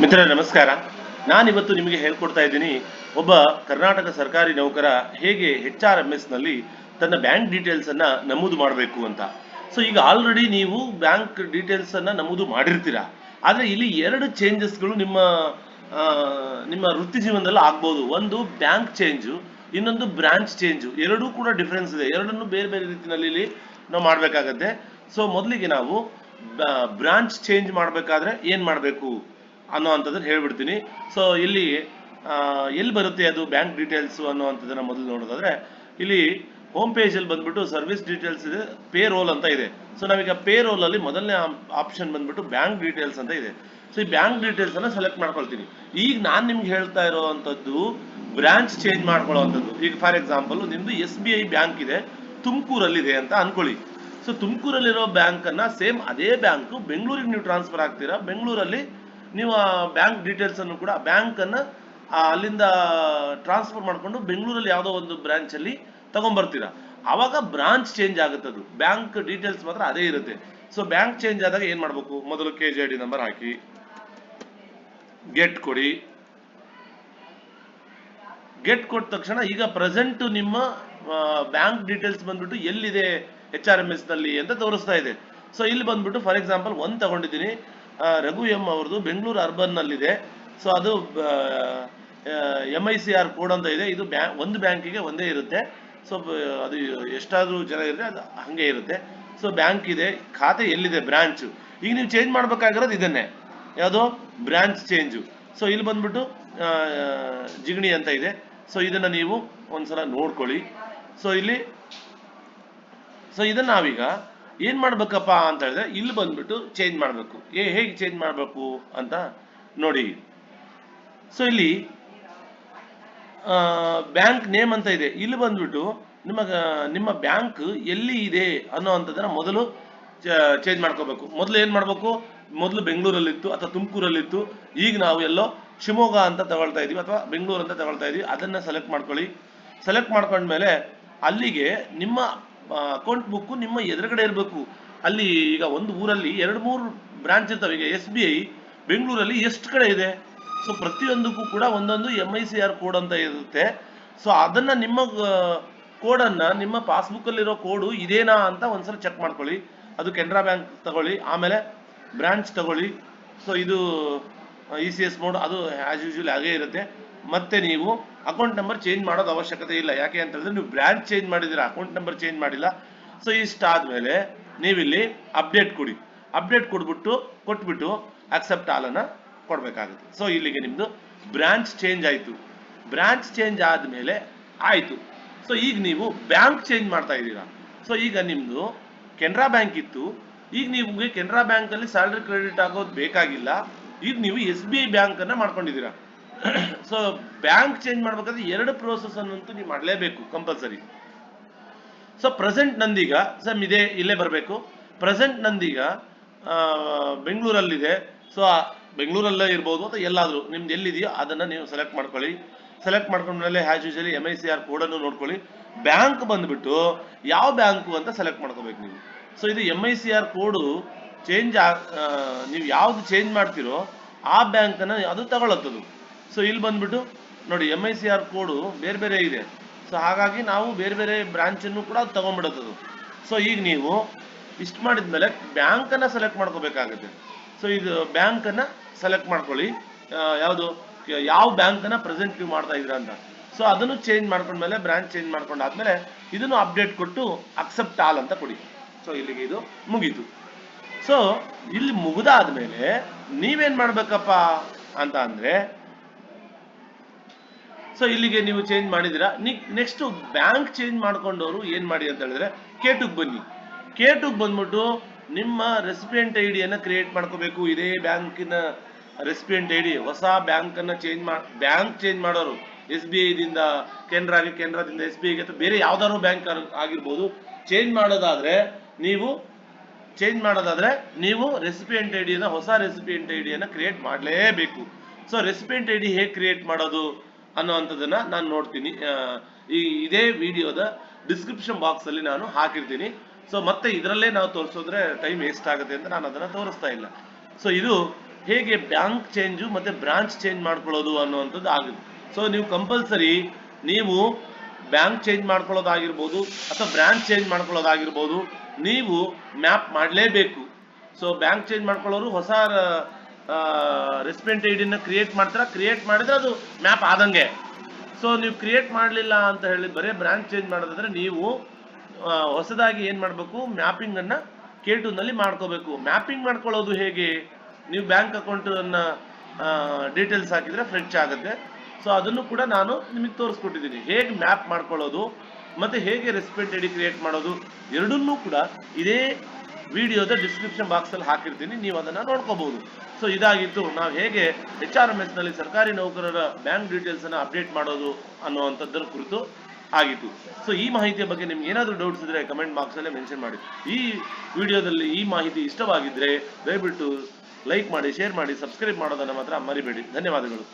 ಮಿತ್ರರೇ, ನಮಸ್ಕಾರ. ನಾನಿವತ್ತು ನಿಮಗೆ ಹೇಳ್ಕೊಡ್ತಾ ಇದ್ದೀನಿ, ಒಬ್ಬ ಕರ್ನಾಟಕ ಸರ್ಕಾರಿ ನೌಕರ ಹೇಗೆ ಹೆಚ್ ಆರ್ ಎಂ ಎಸ್ನಲ್ಲಿ ತನ್ನ ಬ್ಯಾಂಕ್ ಡೀಟೇಲ್ಸ್ ಅನ್ನ ನಮೂದು ಮಾಡಬೇಕು ಅಂತ. ಸೊ ಈಗ ಆಲ್ರೆಡಿ ನೀವು ಬ್ಯಾಂಕ್ ಡೀಟೇಲ್ಸ್ ಅನ್ನ ನಮೂದು ಮಾಡಿರ್ತೀರಾ? ಆದ್ರೆ ಇಲ್ಲಿ ಎರಡು ಚೇಂಜಸ್ಗಳು ನಿಮ್ಮ ನಿಮ್ಮ ವೃತ್ತಿ ಜೀವನದಲ್ಲಿ ಆಗ್ಬೋದು. ಒಂದು ಬ್ಯಾಂಕ್ ಚೇಂಜು ಇನ್ನೊಂದು ಬ್ರಾಂಚ್ ಚೇಂಜು ಎರಡೂ ಕೂಡ ಡಿಫ್ರೆನ್ಸ್ ಇದೆ. ಎರಡನ್ನು ಬೇರೆ ಬೇರೆ ರೀತಿಯಲ್ಲಿ ಇಲ್ಲಿ ನಾವು ಮಾಡಬೇಕಾಗತ್ತೆ. ಸೊ ಮೊದಲಿಗೆ ನಾವು ಬ್ರಾಂಚ್ ಚೇಂಜ್ ಮಾಡಬೇಕಾದ್ರೆ ಏನು ಮಾಡಬೇಕು? ಅನ್ನೋ ಅಂಥದ್ದನ್ನು ಹೇಳ್ಬಿಡ್ತೀನಿ. ಸೊ ಇಲ್ಲಿ ಎಲ್ಲಿ ಬರುತ್ತೆ ಅದು ಬ್ಯಾಂಕ್ ಡೀಟೇಲ್ಸ್ ಅನ್ನೋ ಅಂಥದ್ದನ್ನ ಮೊದಲು ನೋಡೋದಾದ್ರೆ, ಇಲ್ಲಿ ಹೋಮ್ ಪೇಜಲ್ಲಿ ಬಂದ್ಬಿಟ್ಟು ಸರ್ವಿಸ್ ಡೀಟೇಲ್ಸ್ ಇದೆ ಪೇ ರೋಲ್ ಅಂತ ಇದೆ. ಸೊ ನಾವೀಗ ಪೇ ರೋಲ್ ಅಲ್ಲಿ ಮೊದಲನೇ ಆಪ್ಷನ್ ಬಂದ್ಬಿಟ್ಟು ಬ್ಯಾಂಕ್ ಡೀಟೇಲ್ಸ್ ಅಂತ ಇದೆ. ಸೊ ಈ ಬ್ಯಾಂಕ್ ಡೀಟೇಲ್ಸ್ ಅನ್ನ ಸೆಲೆಕ್ಟ್ ಮಾಡ್ಕೊಳ್ತೀನಿ. ಈಗ ನಾನು ನಿಮ್ಗೆ ಹೇಳ್ತಾ ಇರೋವಂಥದ್ದು ಬ್ರಾಂಚ್ ಚೇಂಜ್ ಮಾಡ್ಕೊಳ್ಳೋವಂಥದ್ದು. ಈಗ ಫಾರ್ ಎಕ್ಸಾಂಪಲ್ ನಿಮ್ದು ಎಸ್ ಬಿ ಐ ಬ್ಯಾಂಕ್ ಇದೆ, ತುಮಕೂರಲ್ಲಿದೆ ಅಂತ ಅನ್ಕೊಳ್ಳಿ. ಸೊ ತುಮಕೂರಲ್ಲಿರೋ ಬ್ಯಾಂಕ್ ಅನ್ನ ಸೇಮ್ ಅದೇ ಬ್ಯಾಂಕು ಬೆಂಗಳೂರಿಗೆ ನೀವು ಟ್ರಾನ್ಸ್ಫರ್ ಆಗ್ತೀರಾ? ಬೆಂಗಳೂರಲ್ಲಿ ನೀವು ಬ್ಯಾಂಕ್ ಡೀಟೇಲ್ಸ್ ಅನ್ನು ಕೂಡ ಬ್ಯಾಂಕ್ ಅನ್ನ ಅಲ್ಲಿಂದ ಟ್ರಾನ್ಸ್ಫರ್ ಮಾಡ್ಕೊಂಡು ಬೆಂಗಳೂರಲ್ಲಿ ಯಾವುದೋ ಒಂದು ಬ್ರಾಂಚ್ ಅಲ್ಲಿ ತಗೊಂಡ್ಬರ್ತೀರಾ ಅವಾಗ ಬ್ರಾಂಚ್ ಚೇಂಜ್ ಆಗುತ್ತೆ ಅದು. ಬ್ಯಾಂಕ್ ಡೀಟೇಲ್ಸ್ ಮಾತ್ರ ಅದೇ ಇರುತ್ತೆ. ಸೊ ಬ್ಯಾಂಕ್ ಚೇಂಜ್ ಆದಾಗ ಏನ್ ಮಾಡ್ಬೇಕು? ಮೊದಲು ಕೆ ಜೆ ಡಿ ನಂಬರ್ ಹಾಕಿ. ಗೆಟ್ ಕೊಡಿ. ಗೆಟ್ ಕೊಟ್ಟ ತಕ್ಷಣ ಈಗ ಪ್ರೆಸೆಂಟ್ ನಿಮ್ಮ ಬ್ಯಾಂಕ್ ಡೀಟೇಲ್ಸ್ ಬಂದ್ಬಿಟ್ಟು ಎಲ್ಲಿದೆ ಎಚ್ ಆರ್ ಎಂ ಎಸ್ನಲ್ಲಿ ಅಂತ ತೋರಿಸ್ತಾ ಇದೆ. ಸೊ ಇಲ್ಲಿ ಬಂದ್ಬಿಟ್ಟು ಫಾರ್ ಎಕ್ಸಾಂಪಲ್ ಒಂದ್ ತಗೊಂಡಿದ್ದೀನಿ. ರಘು ಎಂ ಅವ್ರದ್ದು ಬೆಂಗಳೂರು ಅರ್ಬನ್ ನಲ್ಲಿದೆ ಸೊ ಅದು M I C R code ಅಂತ ಇದೆ. ಇದು ಬ್ಯಾಂಕ್ ಒಂದು ಬ್ಯಾಂಕಿಗೆ ಒಂದೇ ಇರುತ್ತೆ. ಸೊ ಅದು ಎಷ್ಟಾದ್ರೂ ಜನ ಇದ್ರೆ ಅದು ಹಂಗೆ ಇರುತ್ತೆ. ಸೊ ಬ್ಯಾಂಕ್ ಇದೆ. ಖಾತೆ ಎಲ್ಲಿದೆ? ಬ್ರಾಂಚ್. ಈಗ ನೀವು ಚೇಂಜ್ ಮಾಡ್ಬೇಕಾಗಿರೋದು ಇದನ್ನೇ. ಯಾವುದೋ? Branch change. ಸೊ ಇಲ್ಲಿ ಬಂದ್ಬಿಟ್ಟು ಜಿಗಣಿ ಅಂತ ಇದೆ. ಸೊ ಇದನ್ನ ನೀವು ಒಂದ್ಸಲ ನೋಡ್ಕೊಳ್ಳಿ. ಸೊ ಇಲ್ಲಿ ಸೊ ಇದನ್ನ ನಾವೀಗ ಏನ್ ಮಾಡ್ಬೇಕಪ್ಪ ಅಂತ ಹೇಳಿದ್ರೆ, ಇಲ್ಲಿ ಬಂದ್ಬಿಟ್ಟು ಚೇಂಜ್ ಮಾಡಬೇಕು. ಏ, ಹೇಗೆ ಚೇಂಜ್ ಮಾಡಬೇಕು ಅಂತ ನೋಡಿ. ಸೊ ಇಲ್ಲಿ ಬ್ಯಾಂಕ್ ನೇಮ್ ಅಂತ ಇದೆ. ಇಲ್ಲಿ ಬಂದ್ಬಿಟ್ಟು ನಿಮ್ಮ ನಿಮ್ಮ ಬ್ಯಾಂಕ್ ಎಲ್ಲಿ ಇದೆ ಅನ್ನೋ ಮೊದಲು ಚೇಂಜ್ ಮಾಡ್ಕೋಬೇಕು. ಮೊದಲು ಏನ್ ಮಾಡ್ಬೇಕು? ಮೊದಲು ಬೆಂಗಳೂರಲ್ಲಿತ್ತು ಅಥವಾ ತುಮಕೂರಲ್ಲಿತ್ತು. ಈಗ ನಾವು ಎಲ್ಲೋ ಶಿವಮೊಗ್ಗ ಅಂತ ತಗೊಳ್ತಾ ಇದೀವಿ ಅಥವಾ ಬೆಂಗಳೂರು ಅಂತ ತಗೊಳ್ತಾ ಇದೀವಿ. ಅದನ್ನ ಸೆಲೆಕ್ಟ್ ಮಾಡ್ಕೊಳ್ಳಿ. ಸೆಲೆಕ್ಟ್ ಮಾಡ್ಕೊಂಡ್ಮೇಲೆ ಅಲ್ಲಿಗೆ ನಿಮ್ಮ ಅಕೌಂಟ್ ಬುಕ್ ನಿಮ್ಮ ಎದುರುಗಡೆ ಇರಬೇಕು. ಅಲ್ಲಿ ಈಗ ಒಂದು ಊರಲ್ಲಿ ಎರಡು ಮೂರು ಬ್ರಾಂಚ್ ಇರ್ತವೆ. ಈಗ ಎಸ್ ಬಿ ಐ ಬೆಂಗಳೂರಲ್ಲಿ ಎಷ್ಟು ಕಡೆ ಇದೆ? ಸೊ ಪ್ರತಿಯೊಂದಕ್ಕೂ ಕೂಡ ಒಂದೊಂದು M I C R code ಅಂತ ಇರುತ್ತೆ. ಸೊ ಅದನ್ನ ನಿಮ್ಮ ಕೋಡನ್ನು ನಿಮ್ಮ ಪಾಸ್ಬುಕ್ಕಲ್ಲಿರೋ ಕೋಡು ಇದೇನಾ ಅಂತ ಒಂದ್ಸಲ ಚೆಕ್ ಮಾಡ್ಕೊಳ್ಳಿ. ಅದು ಕೆನರಾ ಬ್ಯಾಂಕ್ ತಗೊಳ್ಳಿ. ಆಮೇಲೆ ಬ್ರ್ಯಾಂಚ್ ತಗೊಳ್ಳಿ. ಸೊ ಇದು ಇ ಸಿ ಎಸ್ ಮೋಡ್ ಅದು ಆ್ಯಸ್ ಯೂಶುವಲ್ ಹಾಗೇ ಇರುತ್ತೆ. ಮತ್ತೆ ನೀವು ಅಕೌಂಟ್ ನಂಬರ್ ಚೇಂಜ್ ಮಾಡೋದು ಅವಶ್ಯಕತೆ ಇಲ್ಲ. ಯಾಕೆ ಅಂತಂದ್ರೆ ನೀವು ಬ್ರಾಂಚ್ ಚೇಂಜ್ ಮಾಡಿದಿರ ಅಕೌಂಟ್ ನಂಬರ್ ಚೇಂಜ್ ಮಾಡಿಲ್ಲ. ಸೊ ನೀವು ನೀವಿಲ್ಲಿ ಅಪ್ಡೇಟ್ ಕೊಡಿ. ಅಪ್ಡೇಟ್ ಕೊಡ್ಬಿಟ್ಟು, ಕೊಟ್ಬಿಟ್ಟು ಅಕ್ಸೆಪ್ಟ್ ಆಲನ್ನ ಕೊಡಬೇಕಾಗುತ್ತೆ. ಸೊ ಇಲ್ಲಿಗೆ ನಿಮ್ಮದು ಬ್ರಾಂಚ್ ಚೇಂಜ್ ಆಯಿತು. ಬ್ರಾಂಚ್ ಚೇಂಜ್ ಆದ್ಮೇಲೆ ಆಯಿತು. ಸೊ ಈಗ ನೀವು ಬ್ಯಾಂಕ್ ಚೇಂಜ್ ಮಾಡ್ತಾ ಇದ್ದೀರಾ. ಸೊ ಈಗ ನಿಮ್ಮದು ಕೆನರಾ ಬ್ಯಾಂಕ್ ಇತ್ತು. ಈಗ ನೀವು ಕೆನರಾ ಬ್ಯಾಂಕ್ ಅಲ್ಲಿ ಸ್ಯಾಲರಿ ಕ್ರೆಡಿಟ್ ಆಗೋದು ಬೇಕಾಗಿಲ್ಲ. ಈಗ ನೀವು ಎಸ್ ಬಿ ಐ ಬ್ಯಾಂಕ್ ಅನ್ನ ಮಾಡ್ಕೊಂಡಿದ್ದೀರಾ. ಸೊ ಬ್ಯಾಂಕ್ ಚೇಂಜ್ ಮಾಡ್ಬೇಕಾದ್ರೆ ಎರಡು ಪ್ರೋಸೆಸ್ ಅನ್ನಂತೂ ನೀವು ಮಾಡಲೇಬೇಕು ಕಂಪಲ್ಸರಿ ಸೊ ಪ್ರೆಸೆಂಟ್ ನಂದೀಗ ಸಮ್ ಇದೆ, ಇಲ್ಲೇ ಬರಬೇಕು. ಪ್ರೆಸೆಂಟ್ ನಂದೀಗ ಬೆಂಗಳೂರಲ್ಲಿದೆ. ಸೊ ಬೆಂಗಳೂರಲ್ಲೇ ಇರ್ಬೋದು ಅಥವಾ ಎಲ್ಲಾದರೂ, ನಿಮ್ದು ಎಲ್ಲಿದೆಯೋ ಅದನ್ನ ನೀವು ಸೆಲೆಕ್ಟ್ ಮಾಡ್ಕೊಳ್ಳಿ. ಸೆಲೆಕ್ಟ್ ಮಾಡ್ಕೊಂಡ್ಮೇಲೆ has usually M I C R ಕೋಡನ್ನು ನೋಡ್ಕೊಳ್ಳಿ. ಬ್ಯಾಂಕ್ ಬಂದ್ಬಿಟ್ಟು ಯಾವ ಬ್ಯಾಂಕು ಅಂತ ಸೆಲೆಕ್ಟ್ ಮಾಡ್ಕೋಬೇಕು ನೀವು. ಸೊ ಇದು M I C R code change ನೀವು ಯಾವ್ದು ಚೇಂಜ್ ಮಾಡ್ತೀರೋ ಆ ಬ್ಯಾಂಕನ್ನು ಅದು ತಗೊಳತ್ತದು. ಸೊ ಇಲ್ಲಿ ಬಂದ್ಬಿಟ್ಟು ನೋಡಿ M I C R code ಬೇರೆ ಬೇರೆ ಇದೆ. ಸೊ ಹಾಗಾಗಿ ನಾವು ಬೇರೆ ಬೇರೆ ಬ್ರಾಂಚನ್ನು ಕೂಡ ತಗೊಂಡ್ಬಿಡುತ್ತದು. ಸೊ ಈಗ ನೀವು ಇಷ್ಟು ಮಾಡಿದ್ಮೇಲೆ ಅನ್ನ ಸೆಲೆಕ್ಟ್ ಮಾಡ್ಕೋಬೇಕಾಗುತ್ತೆ. ಸೊ ಇದು ಬ್ಯಾಂಕನ್ನು ಸೆಲೆಕ್ಟ್ ಮಾಡ್ಕೊಳ್ಳಿ. ಯಾವುದು? ಯಾವ ಬ್ಯಾಂಕನ್ನು ಪ್ರೆಸೆಂಟ್ ನೀವು ಮಾಡ್ತಾ ಇದ್ದೀರಾ ಅಂತ. ಸೊ ಅದನ್ನು ಚೇಂಜ್ ಮಾಡ್ಕೊಂಡ್ಮೇಲೆ ಬ್ರಾಂಚ್ ಚೇಂಜ್ ಮಾಡ್ಕೊಂಡಾದ್ಮೇಲೆ ಇದನ್ನು ಅಪ್ಡೇಟ್ ಕೊಟ್ಟು ಅಕ್ಸೆಪ್ಟ್ ಆಲ್ ಅಂತ ಕೊಡಿ. ಸೊ ಇಲ್ಲಿಗೆ ಇದು ಮುಗೀತು. ಸೊ ಇಲ್ಲಿ ಮುಗಿದಾದ್ಮೇಲೆ ನೀವೇನ್ ಮಾಡ್ಬೇಕಪ್ಪ ಅಂತ ಅಂದ್ರೆ ಸೊ ಇಲ್ಲಿಗೆ ನೀವು ಚೇಂಜ್ ಮಾಡಿದಿರಾ ನೆಕ್ಸ್ಟ್ ಬ್ಯಾಂಕ್ ಚೇಂಜ್ ಮಾಡ್ಕೊಂಡವರು ಏನ್ ಮಾಡಿ ಅಂತ ಹೇಳಿದ್ರೆ ಕೇಟುಗ್ ಬನ್ನಿ. ಕೇಟುಗೆ ಬಂದ್ಬಿಟ್ಟು ನಿಮ್ಮ ರೆಸಿಪಿಯೆಂಟ್ ಐ ಡಿಯನ್ನ ಕ್ರಿಯೇಟ್ ಮಾಡ್ಕೋಬೇಕು. ಇದೇ ಬ್ಯಾಂಕಿನ ರೆಸಿಪಿಯೆಂಟ್ ಐ ಡಿ ಹೊಸ ಬ್ಯಾಂಕ್ ಅನ್ನ ಚೇಂಜ್ ಮಾಡಿ ಬ್ಯಾಂಕ್ ಚೇಂಜ್ ಮಾಡೋರು. ಎಸ್ ಬಿ ಐದಿಂದ ಕೆನರಾಗೆ ಕೆನರಾದಿಂದ ಎಸ್ ಬಿ ಐಗೆ ಅಥವಾ ಬೇರೆ ಯಾವ್ದಾದ್ರು ಬ್ಯಾಂಕ್ ಆಗಿರ್ಬೋದು. ಚೇಂಜ್ ಮಾಡೋದಾದ್ರೆ ನೀವು ಚೇಂಜ್ ಮಾಡೋದಾದ್ರೆ ನೀವು ರೆಸಿಪಿಯೆಂಟ್ ಐ ಡಿಯನ್ನ ಹೊಸ ರೆಸಿಪಿಯೆಂಟ್ ಐ ಡಿಯನ್ನು ಕ್ರಿಯೇಟ್ ಮಾಡಲೇಬೇಕು. ಸೊ ರೆಸಿಪಿಯೆಂಟ್ ಐ ಡಿ ಹೇಗೆ ಕ್ರಿಯೇಟ್ ಮಾಡೋದು? ಅನ್ನೋವಂಥದ್ದನ್ನ ನಾನು ನೋಡ್ತೀನಿ. ಈ ಇದೇ ವಿಡಿಯೋದ ಡಿಸ್ಕ್ರಿಪ್ಷನ್ ಬಾಕ್ಸ್ ಅಲ್ಲಿ ನಾನು ಹಾಕಿರ್ತೀನಿ. ಸೊ ಮತ್ತೆ ಇದರಲ್ಲೇ ನಾವು ತೋರಿಸೋದ್ರೆ ಟೈಮ್ ವೇಸ್ಟ್ ಆಗುತ್ತೆ ಅಂತ ನಾನು ಅದನ್ನ ತೋರಿಸ್ತಾ ಇಲ್ಲ. ಸೊ ಇದು ಹೇಗೆ ಬ್ಯಾಂಕ್ ಚೇಂಜು ಮತ್ತೆ ಬ್ರಾಂಚ್ ಚೇಂಜ್ ಮಾಡ್ಕೊಳ್ಳೋದು ಅನ್ನುವಂಥದ್ದು ಆಗುತ್ತೆ. ಸೊ ನೀವು ಕಂಪಲ್ಸರಿ ನೀವು ಬ್ಯಾಂಕ್ ಚೇಂಜ್ ಮಾಡ್ಕೊಳ್ಳೋದಾಗಿರ್ಬೋದು ಅಥವಾ ಬ್ರಾಂಚ್ ಚೇಂಜ್ ಮಾಡ್ಕೊಳ್ಳೋದಾಗಿರ್ಬೋದು ನೀವು ಮ್ಯಾಪ್ ಮಾಡಲೇಬೇಕು. ಸೊ ಬ್ಯಾಂಕ್ ಚೇಂಜ್ ಮಾಡ್ಕೊಳ್ಳೋರು ಹೊಸ ರೆಸ್ಪೆಂಟ್ ಐಡಿನ ಕ್ರಿಯೇಟ್ ಮಾಡ್ತಾರೆ. ಕ್ರಿಯೇಟ್ ಮಾಡಿದ್ರೆ ಅದು ಮ್ಯಾಪ್ ಆದಂಗೆ. ಸೊ ನೀವು ಕ್ರಿಯೇಟ್ ಮಾಡಲಿಲ್ಲ ಅಂತ ಹೇಳಿ ಬರೀ ಬ್ರಾಂಚ್ ಚೇಂಜ್ ಮಾಡೋದಾದ್ರೆ ನೀವು ಹೊಸದಾಗಿ ಏನು ಮಾಡಬೇಕು? ಮ್ಯಾಪಿಂಗನ್ನು ಕೆ ಟೂನಲ್ಲಿ ಮಾಡ್ಕೋಬೇಕು. ಮ್ಯಾಪಿಂಗ್ ಮಾಡ್ಕೊಳ್ಳೋದು ಹೇಗೆ? ನೀವು ಬ್ಯಾಂಕ್ ಅಕೌಂಟನ್ನು ಡೀಟೇಲ್ಸ್ ಹಾಕಿದರೆ ಫ್ರೆಂಚ್ ಆಗುತ್ತೆ. ಸೊ ಅದನ್ನು ಕೂಡ ನಾನು ನಿಮಗೆ ತೋರಿಸ್ಕೊಟ್ಟಿದ್ದೀನಿ. ಹೇಗೆ ಮ್ಯಾಪ್ ಮಾಡ್ಕೊಳ್ಳೋದು, ಮತ್ತು ಹೇಗೆ ರೆಸ್ಪೆಕ್ಟ್ ಐಡಿ ಕ್ರಿಯೇಟ್ ಮಾಡೋದು, ಎರಡನ್ನೂ ಕೂಡ ಇದೇ ವಿಡಿಯೋದ ಡಿಸ್ಕ್ರಿಪ್ಷನ್ ಬಾಕ್ಸ್ ಅಲ್ಲಿ ಹಾಕಿರ್ತೀನಿ, ನೀವು ಅದನ್ನ ನೋಡ್ಕೋಬಹುದು ಸೊ ಇದಾಗಿತ್ತು. ನಾವು ಹೇಗೆ ಎಚ್ ಆರ್ ಎಂ ಎಸ್ನಲ್ಲಿ ಸರ್ಕಾರಿ ನೌಕರರ ಬ್ಯಾಂಕ್ ಡೀಟೇಲ್ಸನ್ನು ಅಪ್ಡೇಟ್ ಮಾಡೋದು ಅನ್ನುವಂಥದ್ದರ ಕುರಿತು ಆಗಿತ್ತು. ಸೊ ಈ ಮಾಹಿತಿಯ ಬಗ್ಗೆ ನಿಮ್ಗೆ ಏನಾದರೂ ಡೌಟ್ಸ್ ಇದ್ರೆ ಕಮೆಂಟ್ ಬಾಕ್ಸಲ್ಲೇ ಮೆನ್ಷನ್ ಮಾಡಿ. ಈ ವಿಡಿಯೋದಲ್ಲಿ ಈ ಮಾಹಿತಿ ಇಷ್ಟವಾಗಿದ್ರೆ ದಯವಿಟ್ಟು ಲೈಕ್ ಮಾಡಿ ಶೇರ್ ಮಾಡಿ ಸಬ್ಸ್ಕ್ರೈಬ್ ಮಾಡೋದನ್ನ ಮಾತ್ರ ಮರಿಬೇಡಿ. ಧನ್ಯವಾದಗಳು.